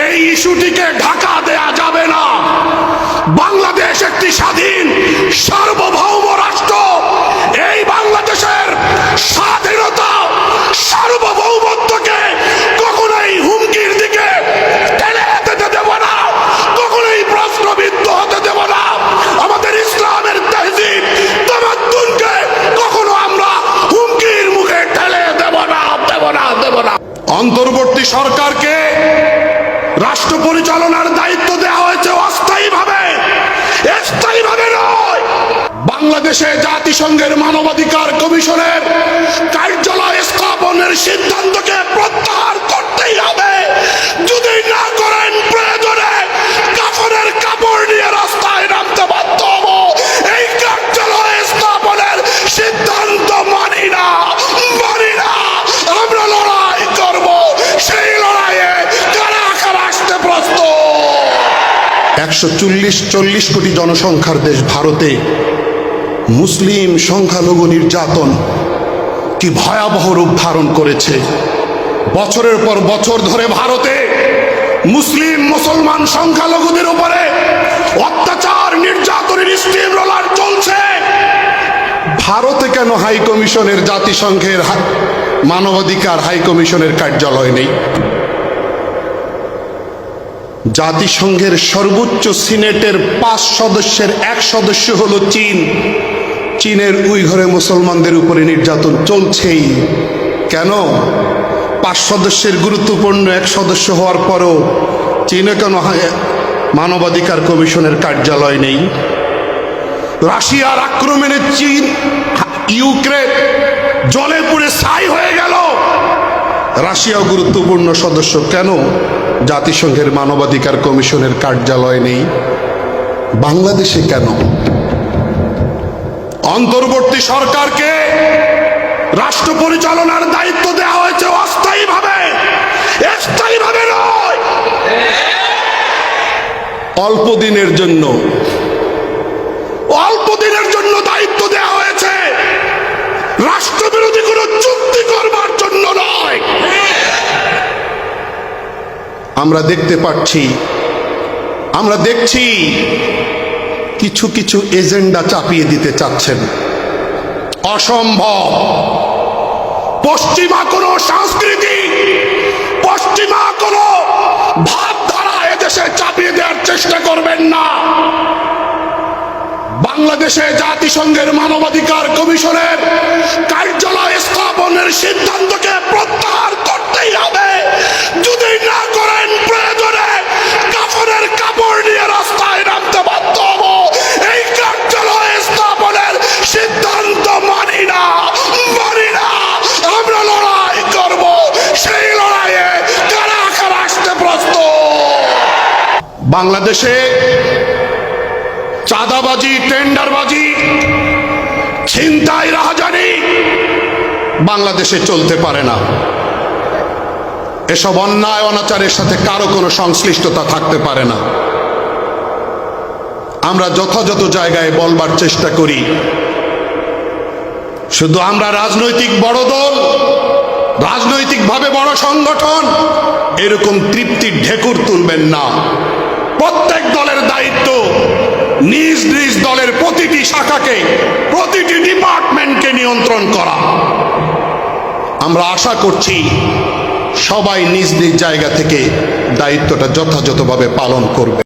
এই ইস্যুটিকে ঢাকা দেয়া যাবে না। বাংলাদেশ একটি স্বাধীন, সার্বভৌম রাষ্ট্র। এই বাংলাদেশের স্বাধীনতা, সার্বভৌমত্বকে কখনোই হুমকির দিকে ঠেলে যেতে দেব না, কখনোই প্রশ্নবিদ্ধ হতে দেব না। আমাদের ইসলামের তহজিব তামাদ্দুনকে কখনো আমরা হুমকির মুখে ঠেলে দেব না দেব না দেব না। অন্তর্বর্তী সরকারকে পরিচালনার দায়িত্ব দেওয়া হয়েছে অস্থায়ীভাবে। স্থায়ীভাবে নয়। বাংলাদেশে জাতিসংঘের মানবাধিকার কমিশনের কার্যালয় স্থাপনের সিদ্ধান্তকে প্রত্যাহার একশো চল্লিশ চল্লিশ কোটি জনসংখ্যার দেশ ভারতে। মুসলিম সংখ্যালঘু নির্যাতন কি ভয়াবহ রূপ ধারণ করেছে? বছরের পর বছর ধরে ভারতে মুসলিম, মুসলমান সংখ্যালঘুদের উপরে অত্যাচার, নির্যাতনের স্টিম রোলার চলছে। ভারতে কেন হাই কমিশনের জাতিসংঘের মানবাধিকার হাই কমিশনের কার্যালয় নেই? জাতিসংঘের সর্বোচ্চ সিনেটের পাঁচ সদস্যের এক সদস্য হলো চীন। চীনের উইঘরে মুসলমানদের উপরে নির্যাতন চলছেই। কেন? পাঁচ সদস্যের গুরুত্বপূর্ণ এক সদস্য হওয়ার পরও চীনে কেন মানবাধিকার কমিশনের কার্যালয় নেই? রাশিয়ার আক্রমণে চীন, ইউক্রেন জলে পুড়ে ছাই হয়ে গেল। রাশিয়াও গুরুত্বপূর্ণ সদস্য। কেন? জাতিসংঘের মানবাধিকার কমিশনের কার্যালয় নেই। বাংলাদেশে কেন? অন্তর্বর্তী সরকারকে রাষ্ট্র পরিচালনার দায়িত্ব দেওয়া হয়েছে অস্থায়ীভাবে। স্থায়ীভাবে নয়। অল্প দিনের জন্য। অল্প দিনের জন্য দায়িত্ব দেওয়া হয়েছে। রাষ্ট্রবিরোধী কোনো চুক্তি করবার জন্য নয়। আমরা দেখতে পাচ্ছি, আমরা দেখছি কিছু কিছু এজেন্ডা চাপিয়ে দিতে চাচ্ছেন। অসম্ভব। পশ্চিমা কোনো সংস্কৃতি, পশ্চিমা কোনো ভাবধারা এদেশে চাপিয়ে দেওয়ার চেষ্টা করবেন না। বাংলাদেশে জাতিসংঘের মানবাধিকার কমিশনের কার্যালয় বাংলাদেশে চাঁদাবাজি, টেন্ডারবাজি, ছিনতাই, রাহাজানি বাংলাদেশে চলতে পারে না। এসব অন্যায়, অনাচারের সাথে কারও কোনো সংশ্লিষ্টতা থাকতে পারে না। আমরা যথাযথ জায়গায় বলবার চেষ্টা করি। শুধু আমরা রাজনৈতিক বড় দল, রাজনৈতিকভাবে বড় সংগঠন, এরকম তৃপ্তির ঢেকুর তুলবেন না। প্রত্যেক দলের দায়িত্ব নিজ নিজ দলের প্রতিটি শাখাকে, প্রতিটি ডিপার্টমেন্টকে নিয়ন্ত্রণ করা। আমরা আশা করছি সবাই নিজ নিজ জায়গা থেকে দায়িত্বটা যথাযথভাবে পালন করবে।